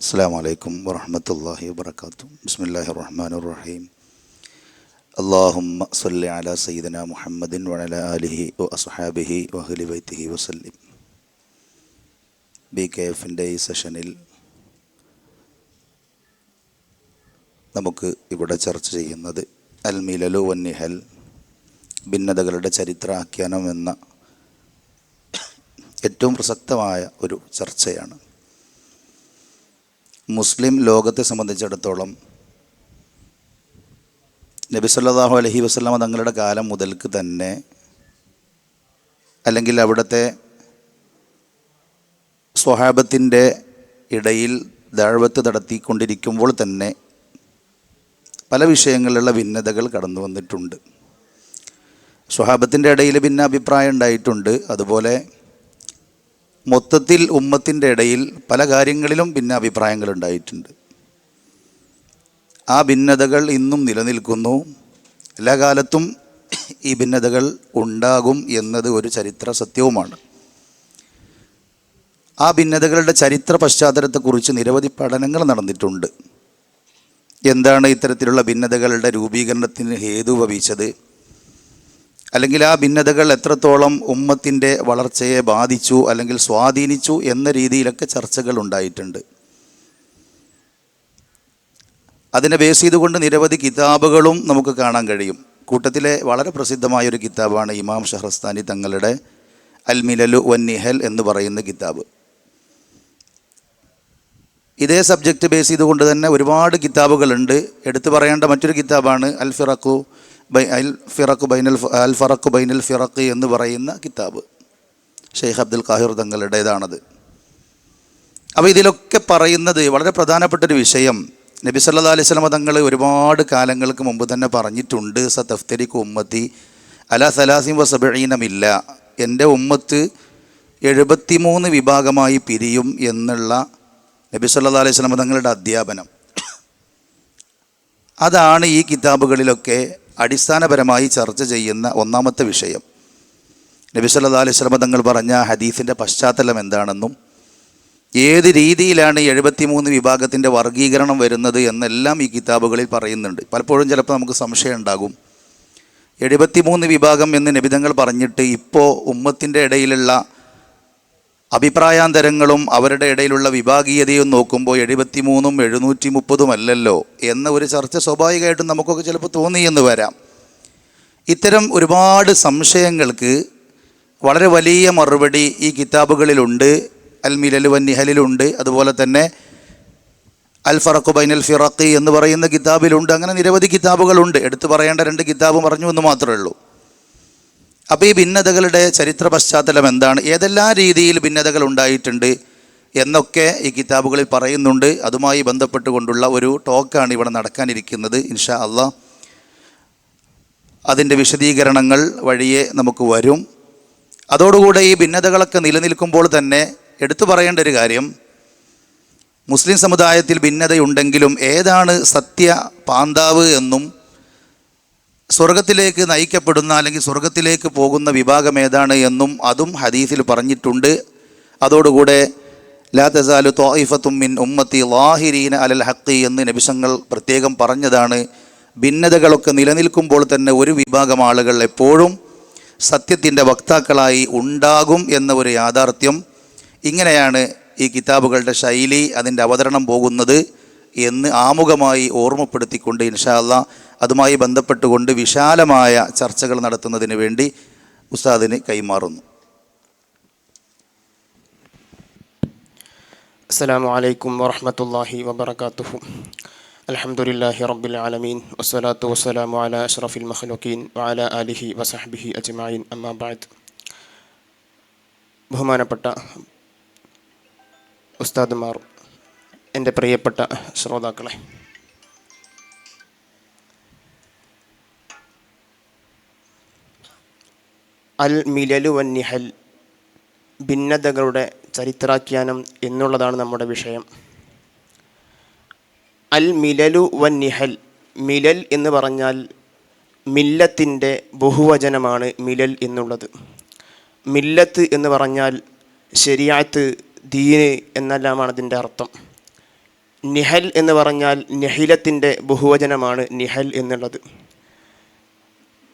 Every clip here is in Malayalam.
അസ്സാം വലൈക്കും വറഹമത്തല്ലാഹി വാത്തു ബിസ്മില്ലാഹി റഹ്മാൻ റഹീം അള്ളാഹുമ്മ സല്ലി അല സയ്യിദന മുഹമ്മദിൻ വഅല അലിഹി ഒ അസ്ഹാബിഹി വഹലി വൈത്തിഹി വസല്ലിം. ബി കെ എഫിന്റെ ഈ സെഷനിൽ നമുക്ക് ഇവിടെ ചർച്ച ചെയ്യുന്നത് അൽ മിലലു വന്നിഹൽ ഭിന്നതകളുടെ ചരിത്ര ആഖ്യാനം എന്ന ഏറ്റവും പ്രസക്തമായ ഒരു ചർച്ചയാണ്. മുസ്ലിം ലോകത്തെ സംബന്ധിച്ചിടത്തോളം നബി സല്ലാഹു അലഹി വസല്ലമ തങ്ങളുടെ കാലം മുതൽക്ക് തന്നെ അല്ലെങ്കിൽ അവിടുത്തെ സ്വഹാബത്തിന്റെ ഇടയിൽ ദാഴ്വത്ത് നടത്തിക്കൊണ്ടിരിക്കുമ്പോൾ തന്നെ പല വിഷയങ്ങളിലുള്ള ഭിന്നതകൾ കടന്നു വന്നിട്ടുണ്ട്. സ്വഹാബത്തിന്റെ ഇടയിൽ ഭിന്ന അഭിപ്രായം ഉണ്ടായിട്ടുണ്ട്. അതുപോലെ മൊത്തത്തിൽ ഉമ്മത്തിന്റെ ഇടയിൽ പല കാര്യങ്ങളിലും ഭിന്ന അഭിപ്രായങ്ങൾ ഉണ്ടായിട്ടുണ്ട് ആ ഭിന്നതകൾ ഇന്നും നിലനിൽക്കുന്നു. എല്ലാ കാലത്തും ഈ ഭിന്നതകൾ ഉണ്ടാകും എന്നത് ഒരു ചരിത്ര സത്യവുമാണ്. ആ ഭിന്നതകളുടെ ചരിത്ര പശ്ചാത്തലത്തെക്കുറിച്ച് നിരവധി പഠനങ്ങൾ നടന്നിട്ടുണ്ട്. എന്താണ് ഇത്തരത്തിലുള്ള ഭിന്നതകളുടെ രൂപീകരണത്തിന് ഹേതു ഭവിച്ചത് അല്ലെങ്കിൽ ആ ഭിന്നതകൾ എത്രത്തോളം ഉമ്മത്തിന്റെ വളർച്ചയെ ബാധിച്ചു അല്ലെങ്കിൽ സ്വാധീനിച്ചു എന്ന രീതിയിലൊക്കെ ചർച്ചകൾ ഉണ്ടായിട്ടുണ്ട്. അതിനെ ബേസ് ചെയ്തുകൊണ്ട് നിരവധി കിതാബുകളും നമുക്ക് കാണാൻ കഴിയും. കൂട്ടത്തിലെ വളരെ പ്രസിദ്ധമായൊരു കിതാബാണ് ഇമാം ഷഹ്റസ്താനി തങ്ങളുടെ അൽ മിലലു നിഹൽ എന്ന് പറയുന്ന കിതാബ്. ഇതേ സബ്ജക്റ്റ് ബേസ് ചെയ്തുകൊണ്ട് തന്നെ ഒരുപാട് കിതാബുകളുണ്ട്. എടുത്തു പറയേണ്ട മറ്റൊരു കിതാബാണ് അൽ ഫിറഖു ബൈ അൽ ഫിറക്ക് ബൈനൽ അൽ ഫറക്ക് ബൈനൽ ഫിറക്ക് എന്ന് പറയുന്ന കിതാബ്. ഷെയ്ഖ് അബ്ദുൽ ഖാഹിർ തങ്ങളുടേതാണത്. അപ്പോൾ ഇതിലൊക്കെ പറയുന്നത് വളരെ പ്രധാനപ്പെട്ടൊരു വിഷയം. നബി സല്ലാ അലൈഹി സ്വലമ തങ്ങൾ ഒരുപാട് കാലങ്ങൾക്ക് മുമ്പ് തന്നെ പറഞ്ഞിട്ടുണ്ട് സ തഫ്തരിക്ക് ഉമ്മത്തി അല സലാസിം വസബീനമില്ല എന്റെ ഉമ്മത്ത് എഴുപത്തിമൂന്ന് വിഭാഗമായി പിരിയും എന്നുള്ള നബി സല്ലാ അലൈഹി സ്വലമ തങ്ങളുടെ അധ്യാപനം. അതാണ് ഈ കിതാബുകളിലൊക്കെ അടിസ്ഥാനപരമായി ചർച്ച ചെയ്യുന്ന ഒന്നാമത്തെ വിഷയം. നബി സല്ലാ അലൈഹി സ്വലമ തങ്ങൾ പറഞ്ഞ ഹദീഫിന്റെ പശ്ചാത്തലം എന്താണെന്നും ഏത് രീതിയിലാണ് എഴുപത്തിമൂന്ന് വിഭാഗത്തിന്റെ വർഗീകരണം വരുന്നത് എന്നെല്ലാം ഈ കിതാബുകളിൽ പറയുന്നുണ്ട്. പലപ്പോഴും ചിലപ്പോൾ നമുക്ക് സംശയം ഉണ്ടാകും. എഴുപത്തിമൂന്ന് വിഭാഗം എന്ന് നിബിധങ്ങൾ പറഞ്ഞിട്ട് ഇപ്പോൾ ഉമ്മത്തിന്റെ ഇടയിലുള്ള അഭിപ്രായാന്തരങ്ങളും അവരുടെ ഇടയിലുള്ള വിഭാഗീയതയും നോക്കുമ്പോൾ എഴുപത്തിമൂന്നും എഴുന്നൂറ്റി മുപ്പതും അല്ലല്ലോ എന്ന ഒരു ചർച്ച സ്വാഭാവികമായിട്ടും നമുക്കൊക്കെ ചിലപ്പോൾ തോന്നിയെന്ന് വരാം. ഇത്തരം ഒരുപാട് സംശയങ്ങൾക്ക് വളരെ വലിയ മറുപടി ഈ കിതാബുകളിലുണ്ട്. അൽ മിലൽ വന്നിഹലിലുണ്ട് അതുപോലെ തന്നെ അൽ ഫറഖു ബൈനൽ ഫിറഖ് എന്ന് പറയുന്ന കിതാബിലുണ്ട്. അങ്ങനെ നിരവധി കിതാബുകളുണ്ട്. എടുത്തു പറയേണ്ട രണ്ട് കിതാബ് പറഞ്ഞു എന്ന് മാത്രമേ ഉള്ളൂ. അപ്പോൾ ഈ ഭിന്നതകളുടെ ചരിത്ര പശ്ചാത്തലം എന്താണ്? ഏതെല്ലാം രീതിയിൽ ഭിന്നതകൾ ഉണ്ടായിട്ടുണ്ട് എന്നൊക്കെ ഈ കിതാബുകളിൽ പറയുന്നുണ്ട്. അതുമായി ബന്ധപ്പെട്ടുകൊണ്ടുള്ള ഒരു ടോക്കാണ് ഇവിടെ നടക്കാനിരിക്കുന്നത് ഇൻഷാ അള്ളാ അതിന്റെ വിശദീകരണങ്ങൾ വഴിയെ നമുക്ക് വരും. അതോടുകൂടെ ഈ ഭിന്നതകളൊക്കെ നിലനിൽക്കുമ്പോൾ തന്നെ എടുത്തു പറയേണ്ട ഒരു കാര്യം മുസ്ലിം സമുദായത്തിൽ ഭിന്നതയുണ്ടെങ്കിലും ഏതാണ് സത്യ പാന്താവ് എന്നും സ്വർഗത്തിലേക്ക് നയിക്കപ്പെടുന്ന അല്ലെങ്കിൽ സ്വർഗത്തിലേക്ക് പോകുന്ന വിഭാഗം ഏതാണ് എന്നും അതും ഹദീസിൽ പറഞ്ഞിട്ടുണ്ട്. അതോടുകൂടെ ലാ തസാലു തോയിഫത്തും മിൻ ഉമ്മത്തി ലാഹിരീന അലൽ ഹക്കി എന്ന് നബിസങ്ങൾ പ്രത്യേകം പറഞ്ഞതാണ്. ഭിന്നതകളൊക്കെ നിലനിൽക്കുമ്പോൾ തന്നെ ഒരു വിഭാഗം ആളുകൾ എപ്പോഴും സത്യത്തിന്റെ വക്താക്കളായി ഉണ്ടാകും എന്ന ഒരു യാഥാർത്ഥ്യം. ഇങ്ങനെയാണ് ഈ കിതാബുകളുടെ ശൈലി അതിന്റെ അവതരണം പോകുന്നത് എന്ന് ആമുഖമായി ഓർമ്മപ്പെടുത്തിക്കൊണ്ട് ഇൻഷാല്ല അതുമായി ബന്ധപ്പെട്ടുകൊണ്ട് വിശാലമായ ചർച്ചകൾ നടത്തുന്നതിന് വേണ്ടി ഉസ്താദിന് കൈമാറുന്നു. അസ്സാം വലൈക്കും വാഹമത്തല്ലാഹി വാബർക്കാത്തു അലഹമുല്ലാഹി റബുലാലമീൻ ആലമീൻ. വസ്സലാത്തു വസ്സലാമു അല അഷ്റഫിൽ മഹ്ലുക്കീൻ വാല അലിഹി വസഹബിഹി അജ്മായിൻ അമ്മാബാദ് ബഹുമാനപ്പെട്ട ഉസ്താദ്മാർ എന്റെ പ്രിയപ്പെട്ട ശ്രോതാക്കളെ അൽ മിലലു വന്നിഹൽ ഭിന്നതകളുടെ ചരിത്രാഖ്യാനം എന്നുള്ളതാണ് നമ്മുടെ വിഷയം. അൽ മിലലു വൻ നിഹൽ മിലൽ എന്ന് പറഞ്ഞാൽ മില്ലത്തിന്റെ ബഹുവചനമാണ് മിലൽ എന്നുള്ളത്. മില്ലത്ത് എന്ന് പറഞ്ഞാൽ ശരിയാത്ത് ദീന് എന്നെല്ലാമാണ് അതിന്റെ അർത്ഥം. നിഹൽ എന്ന് പറഞ്ഞാൽ നിഹിലത്തിന്റെ ബഹുവചനമാണ് നിഹൽ എന്നുള്ളത്.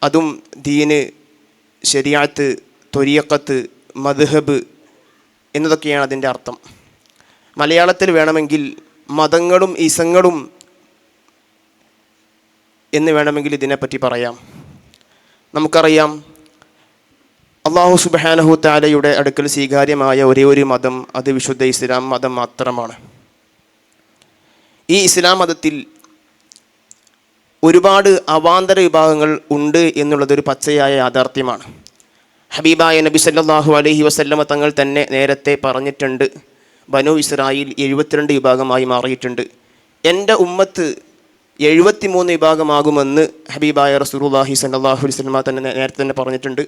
അതും ദീന് ശരിയാത്ത് തൊരിയക്കത്ത് മദ്ഹബ് എന്നതൊക്കെയാണ് അതിന്റെ അർത്ഥം. മലയാളത്തിൽ വേണമെങ്കിൽ മതങ്ങളും ഇസങ്ങളും എന്ന് വേണമെങ്കിൽ ഇതിനെപ്പറ്റി പറയാം. നമുക്കറിയാം അള്ളാഹു സുബാനഹു താലയുടെ അടുക്കൽ സ്വീകാര്യമായ ഒരേ ഒരു മതം അത് വിശുദ്ധ ഇസ്ലാം മതം മാത്രമാണ്. ഈ ഇസ്ലാം മതത്തിൽ ഒരുപാട് അവാന്തര വിഭാഗങ്ങൾ ഉണ്ട് എന്നുള്ളതൊരു പച്ചയായ യാഥാർത്ഥ്യമാണ്. ഹബീബായ നബി സല്ലാഹു അലഹി വസല്ലമ തങ്ങൾ തന്നെ നേരത്തെ പറഞ്ഞിട്ടുണ്ട് ബനു ഇസ്രായേൽ എഴുപത്തിരണ്ട് വിഭാഗമായി മാറിയിട്ടുണ്ട്. എന്റെ ഉമ്മത്ത് എഴുപത്തിമൂന്ന് വിഭാഗമാകുമെന്ന് ഹബീബായ റസൂലുള്ളാഹി സല്ലാഹു അലൈഹി വസല്ലമ തന്നെ നേരത്തെ തന്നെ പറഞ്ഞിട്ടുണ്ട്.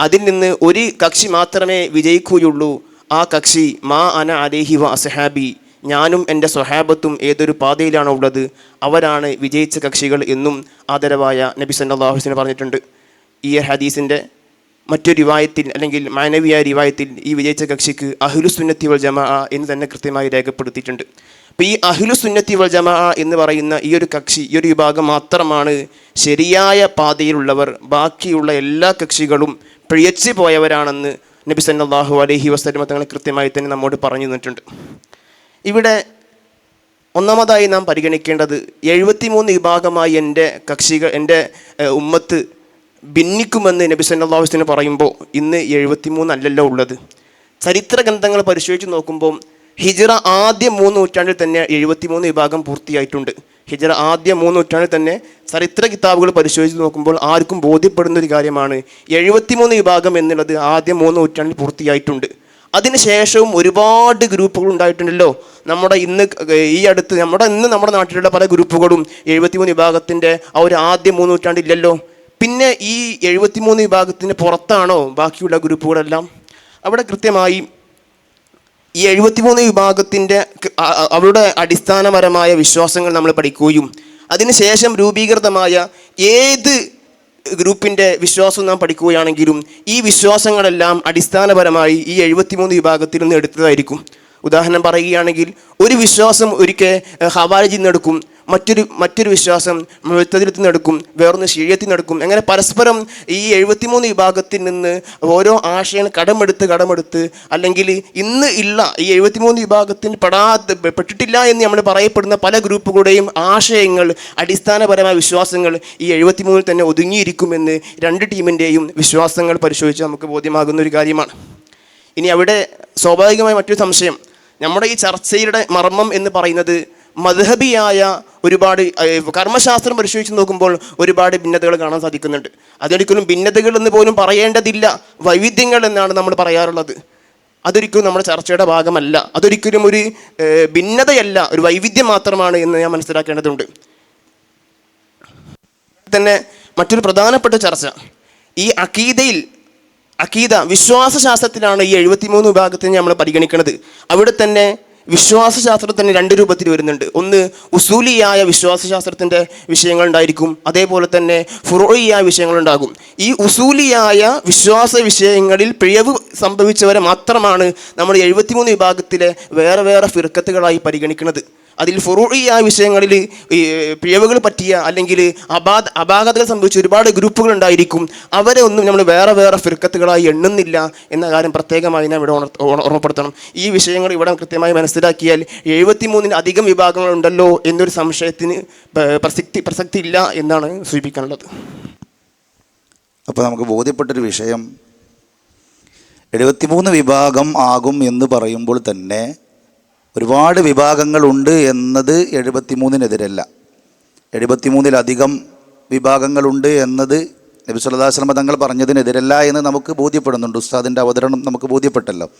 അതിൽ നിന്ന് ഒരു കക്ഷി മാത്രമേ വിജയിക്കുകയുള്ളൂ. ആ കക്ഷി മാ അന അലേഹി വ അസഹാബി ഞാനും എന്റെ സ്വഹാബത്തും ഏതൊരു പാതയിലാണോ ഉള്ളത് അവരാണ് വിജയിച്ച കക്ഷികൾ എന്നും ആദരവായ നബി വസല്ലം പറഞ്ഞിട്ടുണ്ട്. ഈ ഹദീസിന്റെ മറ്റൊരു റിവായത്തിൽ അല്ലെങ്കിൽ മാനവീയ റിവായത്തിൽ ഈ വിജയിച്ച കക്ഷിക്ക് അഹ്ലു സുന്നത്തി വൽ ജമാ എന്ന് തന്നെ കൃത്യമായി രേഖപ്പെടുത്തിയിട്ടുണ്ട്. അപ്പോൾ ഈ അഹ്ലു സുന്നത്തി വൽ ജമാ എന്ന് പറയുന്ന ഈ ഒരു കക്ഷി ഈ ഒരു വിഭാഗം മാത്രമാണ് ശരിയായ പാതയിലുള്ളവർ ബാക്കിയുള്ള എല്ലാ കക്ഷികളും പിഴച്ചു പോയവരാണെന്ന് നബി സല്ലല്ലാഹു അലഹി വസല്ലം തങ്ങൾ കൃത്യമായി തന്നെ നമ്മോട് പറഞ്ഞു തന്നിട്ടുണ്ട്. ഇവിടെ ഒന്നാമതായി നാം പരിഗണിക്കേണ്ടത് എഴുപത്തിമൂന്ന് വിഭാഗമായി എന്റെ കക്ഷികൾ എന്റെ ഉമ്മത്ത് ഭിന്നിക്കുമെന്ന് നബി വസല്ലം പറയുമ്പോൾ ഇന്ന് എഴുപത്തിമൂന്ന് അല്ലല്ലോ ഉള്ളത്. ചരിത്ര ഗ്രന്ഥങ്ങൾ പരിശോധിച്ച് നോക്കുമ്പോൾ ഹിജറ ആദ്യ മൂന്ന് നൂറ്റാണ്ടിൽ തന്നെ എഴുപത്തിമൂന്ന് വിഭാഗം പൂർത്തിയായിട്ടുണ്ട്. ഹിജറ ആദ്യ മൂന്ന് നൂറ്റാണ്ടിൽ തന്നെ ചരിത്ര കിതാബുകൾ പരിശോധിച്ച് നോക്കുമ്പോൾ ആർക്കും ബോധ്യപ്പെടുന്ന ഒരു കാര്യമാണ് എഴുപത്തിമൂന്ന് വിഭാഗം എന്നുള്ളത് ആദ്യ മൂന്ന് നൂറ്റാണ്ടിൽ പൂർത്തിയായിട്ടുണ്ട്. അതിനുശേഷവും ഒരുപാട് ഗ്രൂപ്പുകൾ ഉണ്ടായിട്ടുണ്ടല്ലോ. നമ്മുടെ ഇന്ന് ഈ അടുത്ത് നമ്മുടെ ഇന്ന് നമ്മുടെ നാട്ടിലുള്ള പല ഗ്രൂപ്പുകളും എഴുപത്തിമൂന്ന് വിഭാഗത്തിന്റെ ആ ഒരു ആദ്യ മൂന്ന് നൂറ്റാണ്ടില്ലല്ലോ പിന്നെ ഈ എഴുപത്തിമൂന്ന് വിഭാഗത്തിന് പുറത്താണോ ബാക്കിയുള്ള ഗ്രൂപ്പുകളെല്ലാം? അവിടെ കൃത്യമായി ഈ എഴുപത്തിമൂന്ന് വിഭാഗത്തിന്റെ അവരുടെ അടിസ്ഥാനപരമായ വിശ്വാസങ്ങൾ നമ്മൾ പഠിക്കുകയും അതിനുശേഷം രൂപീകൃതമായ ഏത് ഗ്രൂപ്പിന്റെ വിശ്വാസം നാം പഠിക്കുകയാണെങ്കിലും ഈ വിശ്വാസങ്ങളെല്ലാം അടിസ്ഥാനപരമായി ഈ എഴുപത്തിമൂന്ന് വിഭാഗത്തിൽ നിന്ന് എടുത്തതായിരിക്കും. ഉദാഹരണം പറയുകയാണെങ്കിൽ ഒരു വിശ്വാസം ഒരിക്കൽ ഹവാരജിൽ നടക്കും മറ്റൊരു മറ്റൊരു വിശ്വാസം മുഴുത്തതിലത്തിൽ നടക്കും വേറൊന്ന് ശീഴത്തിൽ നടക്കും അങ്ങനെ പരസ്പരം ഈ എഴുപത്തിമൂന്ന് വിഭാഗത്തിൽ നിന്ന് ഓരോ ആശയങ്ങൾ കടമെടുത്ത് കടമെടുത്ത് അല്ലെങ്കിൽ ഇന്ന് ഇല്ല ഈ എഴുപത്തിമൂന്ന് വിഭാഗത്തിൽ പെടാത്ത പെട്ടിട്ടില്ല എന്ന് നമ്മൾ പറയപ്പെടുന്ന പല ഗ്രൂപ്പുകളുടെയും ആശയങ്ങൾ അടിസ്ഥാനപരമായ വിശ്വാസങ്ങൾ ഈ എഴുപത്തിമൂന്നിൽ തന്നെ ഒതുങ്ങിയിരിക്കുമെന്ന് രണ്ട് ടീമിന്റെയും വിശ്വാസങ്ങൾ പരിശോധിച്ച് നമുക്ക് ബോധ്യമാകുന്ന ഒരു കാര്യമാണ്. ഇനി അവിടെ സ്വാഭാവികമായ മറ്റൊരു സംശയം. നമ്മുടെ ഈ ചർച്ചയുടെ മർമ്മം എന്ന് പറയുന്നത് മദ്ഹബിയായ ഒരുപാട് കർമ്മശാസ്ത്രം പരിശോധിച്ച് നോക്കുമ്പോൾ ഒരുപാട് ഭിന്നതകൾ കാണാൻ സാധിക്കുന്നുണ്ട്. അതൊരിക്കലും ഭിന്നതകൾ എന്ന് പോലും പറയേണ്ടതില്ല. വൈവിധ്യങ്ങൾ എന്നാണ് നമ്മൾ പറയാറുള്ളത്. അതൊരിക്കലും നമ്മുടെ ചർച്ചയുടെ ഭാഗമല്ല. അതൊരിക്കലും ഒരു ഭിന്നതയല്ല ഒരു വൈവിധ്യം മാത്രമാണ് എന്ന് ഞാൻ മനസ്സിലാക്കേണ്ടതുണ്ട്. തന്നെ മറ്റൊരു പ്രധാനപ്പെട്ട ചർച്ച. ഈ അക്കീദയിൽ അക്കീദ വിശ്വാസശാസ്ത്രത്തിലാണ് ഈ എഴുപത്തിമൂന്ന് വിഭാഗത്തിന് നമ്മൾ പരിഗണിക്കുന്നത് അവിടെ തന്നെ വിശ്വാസശാസ്ത്രം തന്നെ രണ്ട് രൂപത്തിൽ വരുന്നുണ്ട്. ഒന്ന് ഉസൂലിയായ വിശ്വാസ ശാസ്ത്രത്തിന്റെ വിഷയങ്ങൾ ഉണ്ടായിരിക്കും അതേപോലെ തന്നെ ഫുറോയിയായ വിഷയങ്ങളുണ്ടാകും. ഈ ഉസൂലിയായ വിശ്വാസ വിഷയങ്ങളിൽ പിഴവ് സംഭവിച്ചവരെ മാത്രമാണ് നമ്മൾ എഴുപത്തിമൂന്ന് വിഭാഗത്തിലെ വേറെ വേറെ ഫിർക്കത്തുകളായി പരിഗണിക്കുന്നത് അതിൽ ഫുറൂഇയായ വിഷയങ്ങളിൽ പിഴവുകൾ പറ്റിയ അല്ലെങ്കിൽ അപാത അപാകതകൾ സംബന്ധിച്ച് ഒരുപാട് ഗ്രൂപ്പുകൾ ഉണ്ടായിരിക്കും. അവരെ ഒന്നും നമ്മൾ വേറെ വേറെ ഫിർക്കത്തുകളായി എണ്ണുന്നില്ല എന്ന കാര്യം പ്രത്യേകമായി ഞാൻ ഇവിടെ ഓർമ്മപ്പെടുത്തണം. ഈ വിഷയങ്ങൾ ഇവിടെ കൃത്യമായി മനസ്സിലാക്കിയാൽ എഴുപത്തിമൂന്നിന് അധികം വിഭാഗങ്ങളുണ്ടല്ലോ എന്നൊരു സംശയത്തിന് പ്രസക്തി പ്രസക്തി ഇല്ല എന്നാണ് സൂചിപ്പിക്കാനുള്ളത്. അപ്പോൾ നമുക്ക് ബോധ്യപ്പെട്ടൊരു വിഷയം. എഴുപത്തിമൂന്ന് വിഭാഗം ആകും എന്ന് പറയുമ്പോൾ തന്നെ ഒരുപാട് വിഭാഗങ്ങളുണ്ട് എന്നത് എഴുപത്തിമൂന്നിനെതിരല്ല. എഴുപത്തിമൂന്നിലധികം വിഭാഗങ്ങളുണ്ട് എന്നത് നബി സുല്ലാസ്ലമ തങ്ങൾ പറഞ്ഞതിനെതിരല്ല എന്ന് നമുക്ക് ബോധ്യപ്പെടുന്നുണ്ട്. ഉസ്താദിന്റെ അവതരണം നമുക്ക് ബോധ്യപ്പെട്ടല്ലോ.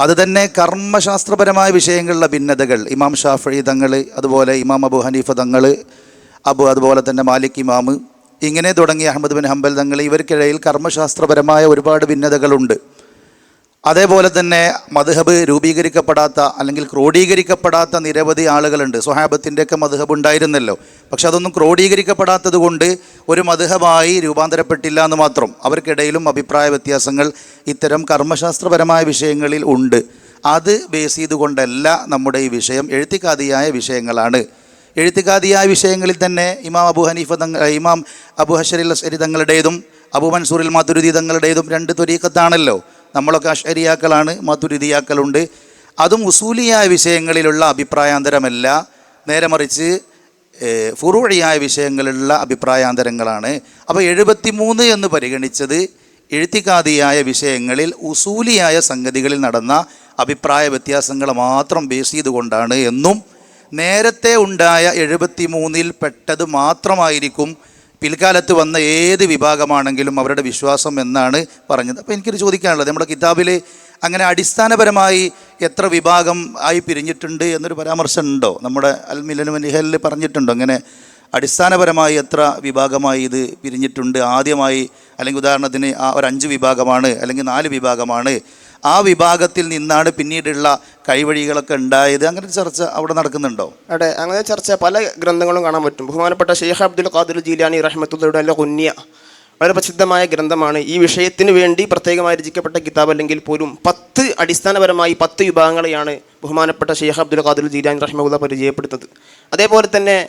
അതുതന്നെ കർമ്മശാസ്ത്രപരമായ വിഷയങ്ങളിലെ ഭിന്നതകൾ. ഇമാം ഷാഫി തങ്ങൾ അതുപോലെ ഇമാം അബു ഹനീഫ തങ്ങൾ അബു അതുപോലെ തന്നെ മാലിക് ഇമാമ് ഇങ്ങനെ തുടങ്ങിയ അഹമ്മദ് ബിൻ ഹംബൽ തങ്ങൾ ഇവർക്കിടയിൽ കർമ്മശാസ്ത്രപരമായ ഒരുപാട് ഭിന്നതകളുണ്ട്. അതേപോലെ തന്നെ മധുഹബ് രൂപീകരിക്കപ്പെടാത്ത അല്ലെങ്കിൽ ക്രോഡീകരിക്കപ്പെടാത്ത നിരവധി ആളുകളുണ്ട്. സ്വഹാബത്തിന്റെയൊക്കെ മധുഹബ് ഉണ്ടായിരുന്നല്ലോ. പക്ഷെ അതൊന്നും ക്രോഡീകരിക്കപ്പെടാത്തത് കൊണ്ട് ഒരു മധുഹബായി രൂപാന്തരപ്പെട്ടില്ല എന്ന് മാത്രം. അവർക്കിടയിലും അഭിപ്രായ വ്യത്യാസങ്ങൾ ഇത്തരം കർമ്മശാസ്ത്രപരമായ വിഷയങ്ങളിൽ ഉണ്ട്. അത് ബേസ് ചെയ്തുകൊണ്ടല്ല നമ്മുടെ ഈ വിഷയം എഴുത്തിക്കാതിയായ വിഷയങ്ങളാണ്. എഴുത്തിക്കാതിയായ വിഷയങ്ങളിൽ തന്നെ ഇമാം അബു ഹനീഫ തങ്ങൾ ഇമാം അബു ഹഷരി തങ്ങളുടേതും അബു മൻസൂറിൽ മാതുരുതി തങ്ങളുടേതും രണ്ട് ത്വരീക്കത്താണല്ലോ നമ്മളൊക്കെ അഷരിയാക്കളാണ് മധുരിതിയാക്കളുണ്ട് അതും ഉസൂലിയായ വിഷയങ്ങളിലുള്ള അഭിപ്രായാന്തരമല്ല. നേരെ മറിച്ച് ഫുറൂഴിയായ വിഷയങ്ങളിലുള്ള അഭിപ്രായാന്തരങ്ങളാണ്. അപ്പോൾ എഴുപത്തിമൂന്ന് എന്ന് പരിഗണിച്ചത് എഴുത്തിക്കാതിയായ വിഷയങ്ങളിൽ ഉസൂലിയായ സംഗതികളിൽ നടന്ന അഭിപ്രായ വ്യത്യാസങ്ങൾ മാത്രം ബേസ് ചെയ്തുകൊണ്ടാണ് എന്നും നേരത്തെ ഉണ്ടായ എഴുപത്തിമൂന്നിൽ പെട്ടത് മാത്രമായിരിക്കും പിൽക്കാലത്ത് വന്ന ഏത് വിഭാഗമാണെങ്കിലും അവരുടെ വിശ്വാസം എന്നാണ് പറഞ്ഞത്. അപ്പോൾ എനിക്കൊരു ചോദിക്കാനുള്ളത് നമ്മുടെ കിതാബിൽ അങ്ങനെ അടിസ്ഥാനപരമായി എത്ര വിഭാഗം ആയി പിരിഞ്ഞിട്ടുണ്ട് എന്നൊരു പരാമർശം ഉണ്ടോ നമ്മുടെ അൽ മിലനു നിഹലിൽ പറഞ്ഞിട്ടുണ്ടോ? അങ്ങനെ അടിസ്ഥാനപരമായി എത്ര വിഭാഗമായി ഇത് പിരിഞ്ഞിട്ടുണ്ട്? ആദ്യമായി അല്ലെങ്കിൽ ഉദാഹരണത്തിന് ആ ഒരു അഞ്ച് വിഭാഗമാണ് അല്ലെങ്കിൽ നാല് വിഭാഗമാണ് ആ വിഭാഗത്തിൽ നിന്നാണ് പിന്നീടുള്ള കൈവഴികളൊക്കെ ഉണ്ടായത്. അങ്ങനെ ചർച്ച അവിടെ നടക്കുന്നുണ്ടോ? അവിടെ അങ്ങനെ ചർച്ച പല ഗ്രന്ഥങ്ങളും കാണാൻ പറ്റും. ബഹുമാനപ്പെട്ട ഷെയ്ഖ് അബ്ദുൽ ഖാദിർ ജീലാനി റഹ്മത്തുള്ളയുടെ അല്ല കുന്യ വളരെ പ്രസിദ്ധമായ ഗ്രന്ഥമാണ്. ഈ വിഷയത്തിന് വേണ്ടി പ്രത്യേകമായി രചിക്കപ്പെട്ട കിതാബ് അല്ലെങ്കിൽ പോലും പത്ത് അടിസ്ഥാനപരമായി പത്ത് വിഭാഗങ്ങളെയാണ് ബഹുമാനപ്പെട്ട ഷെയ്ഖ് അബ്ദുൽ ഖാദിർ ജീലാനി റഹ്മുല്ല പരിചയപ്പെടുത്തുന്നത്. അതേപോലെ തന്നെ